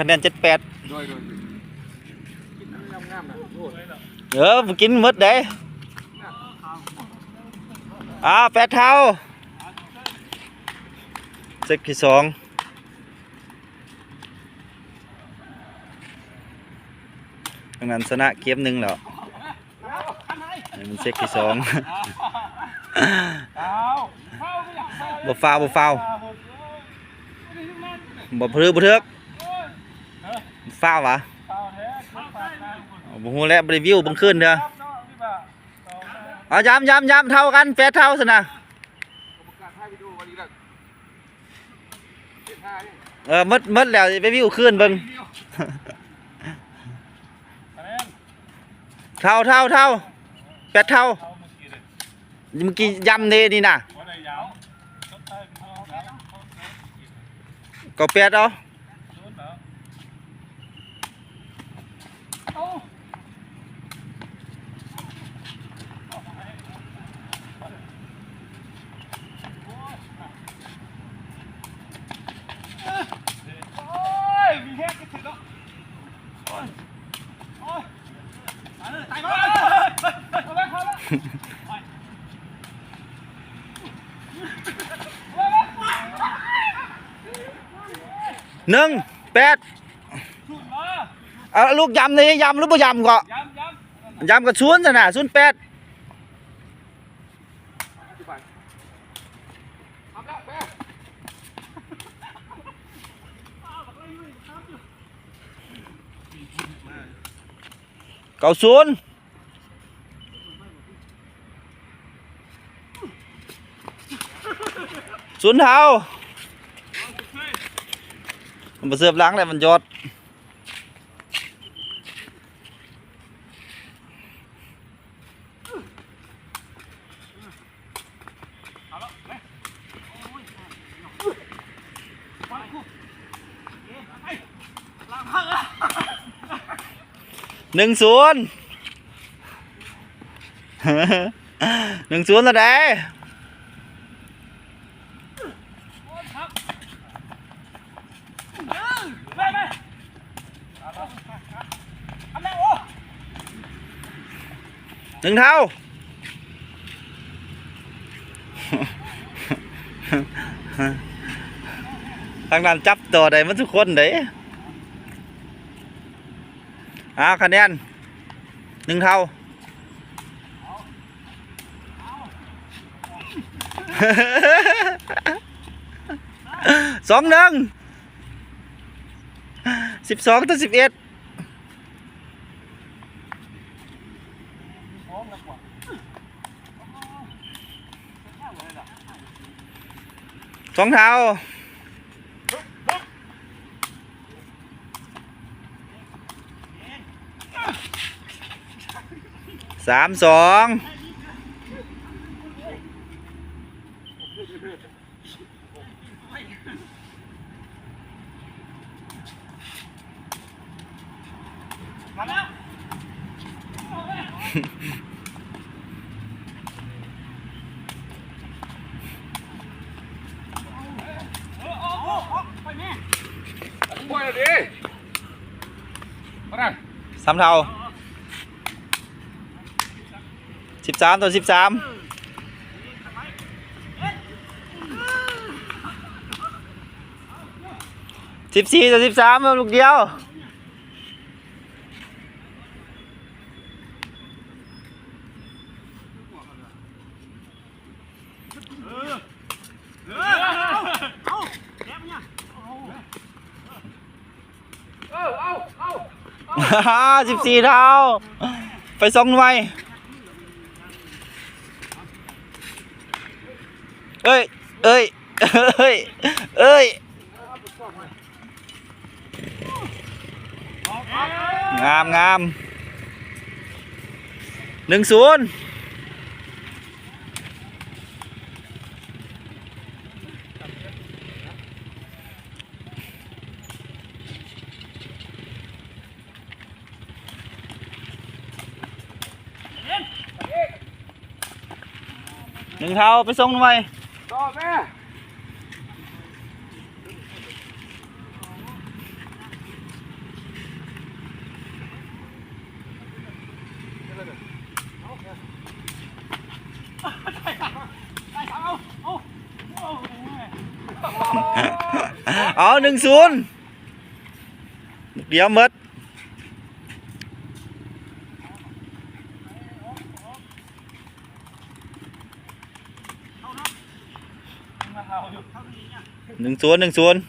คะแนนเจ็ดแปดโดยโดยกินน้ำงามนะโอ้ยเออผมกินมดเด้อ่าแปดเท่าเซตที่สองทางนั้นชนะเกมหนึ่งแล้วอันนี้มันเซตที่สองบ่ฟาวบ่ฟาวบ่พลือบ่เทือก ฟาววะบ่ฮู้แล้วรีวิวบิ่งคืนเด้อเอาย้ำย้ำย้ำเท่ากันแปดเท่าซั่นน่ะเออมดมดแล้วไปวิวคืนเบิ่งเท่าเท่าเท่าแปดเท่าเมื่อกี้ย้ำเด้นี่น่ะก็แปดเอา หนึ่งแปดเอาลูกยำนี่ยำหรือบ่ยำก็ยำกับศูนนะศูนแปดเก้าศูนย์ ศูนย์เท้ามันมาเสือบ หนึ่งเท่า ทางนั้นจับตัวได้มันทุกคนเด้อาคะแนนหนึ่งเท่าสองหนึ่งสิบสองต่อสิบเอ็ด สองเท้าสามสองป่วยเลยดิมาได้ สามเท่าสิบสามต่อสิบสามสิบสี่ต่อสิบสามลูกเดียว เออเอาเอา ฮ่า สิบสี่เท่า ไปสองหน่วยเอ้ย เอ้ย เอ้ย เอ้ย งามงามหนึ่งศูนย์ หนึ่งเท้าไปส่งทำไมต่อแม่เอาหนึ่งศูนย์เดี๋ยวมด หนึ่งศูนย์หนึ่งศูนย์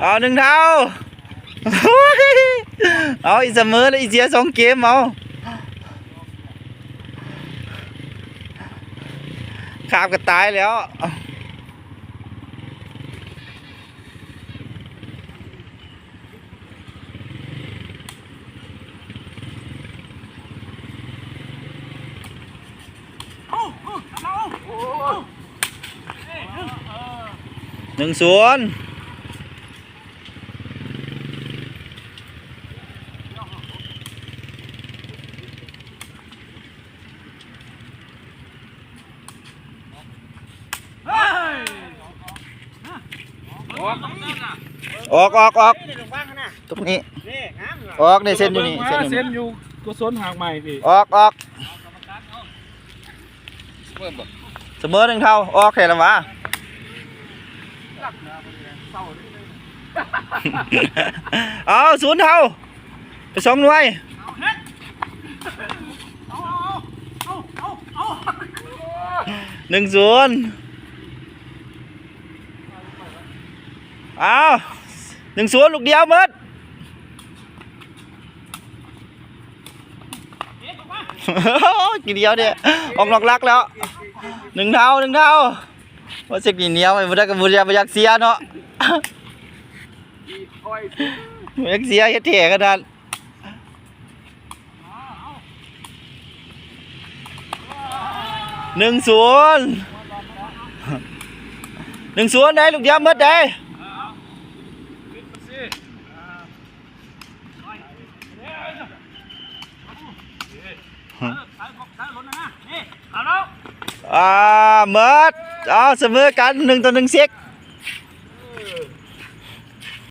เอาหนึ่งเท่าโอ้ยเอาอีกเสมอแล้วอีเสียสองเกมเอาขาบก็ตายแล้ว หนึ่งศูนย์ออกออกออกตรงนี้ออกนี่เส้นอยู่นี่เส้นอยู่เส้นี่นอยู่กุศลหางใหม่พี่ออกออกเพิ่มบ่เสมอหนึ่งเท่าออกแค่ละวะ เอาศูนย์เท่าไปสองหน่วยหนึ่งศูนย์เอาหนึ่งศูนย์ลูกเดียวหมดกี่เดียวเนี่ยออกนอกลักแล้วหนึ่งเท่าหนึ่งเท่าว่าสิกี่เนี้ยไอ้บุตรกับบุตรยาบยักเสียเนาะ อยบยักเสียเฮ็ดเท่กันนั่นหนึ่งศูนย์หนึ่งศูนย์ได้ลูกเดียวหมดได้อ่าหมดเอาเสมอกันหนึ่งต่อหนึ่งเซ็ก